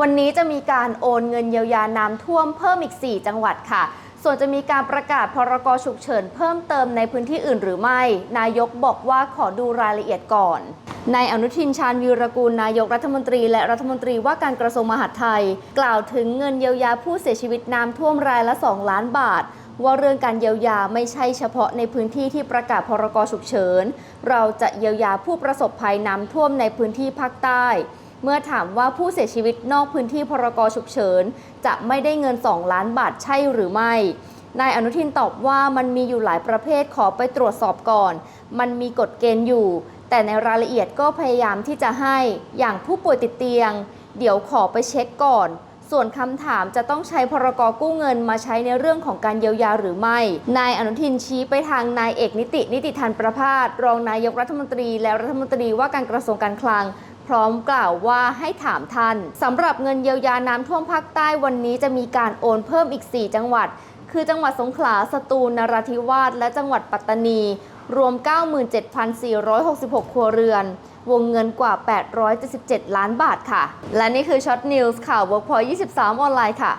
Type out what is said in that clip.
วันนี้จะมีการโอนเงินเยียวยาน้ำท่วมเพิ่มอีก 4 จังหวัดค่ะ ส่วนจะมีการประกาศพรกฉุกเฉินเพิ่มเติมในพื้นที่อื่นหรือไม่ นายกบอกว่าขอดูรายละเอียดก่อนนายอนุทินชาญวีรกูลนายกรัฐมนตรี และรัฐมนตรีว่าการกระทรวงมหาดไทย กล่าวถึงเงินเยียวยาผู้เสียชีวิตน้ำท่วมรายละ 2 ล้านบาท ว่าเรื่องการเยียวยาไม่ใช่เฉพาะในพื้นที่ที่ประกาศพรกฉุกเฉิน เราจะเยียวยาผู้ประสบภัยน้ำท่วมในพื้นที่ภาคใต้ เมื่อถามว่าผู้เสียชีวิตนอกพื้นที่พรกฉุกเฉิน จะไม่ได้เงิน 2 ล้านบาทใช่หรือไม่ นายอนุทินตอบว่ามันมีอยู่หลายประเภทขอไปตรวจสอบก่อน มันมีกฎเกณฑ์อยู่ แต่ในรายละเอียดก็พยายามที่จะให้ อย่างผู้ป่วยติดเตียง เดี๋ยวขอไปเช็คก่อน ส่วนคำถามจะต้องใช้พรกกู้เงินมาใช้ในเรื่องของการเยียวยาหรือไม่ นายอนุทินชี้ไปทางนายเอกนิตินิติธันประพาสรองนายกรัฐมนตรี และรัฐมนตรีว่าการกระทรวงการคลัง พร้อมกล่าวว่าให้ถามท่านสำหรับเงินเยียวยาน้ำท่วมภาคใต้วันนี้จะมีการโอนเพิ่มอีก 4 จังหวัด คือจังหวัดสงขลา สตูล นราธิวาส และจังหวัดปัตตานี รวม 97,466 ครัวเรือน วงเงินกว่า 877 ล้านบาทค่ะ และนี่คือช็อตนิวส์ข่าว Workpoint 23 ออนไลน์ค่ะ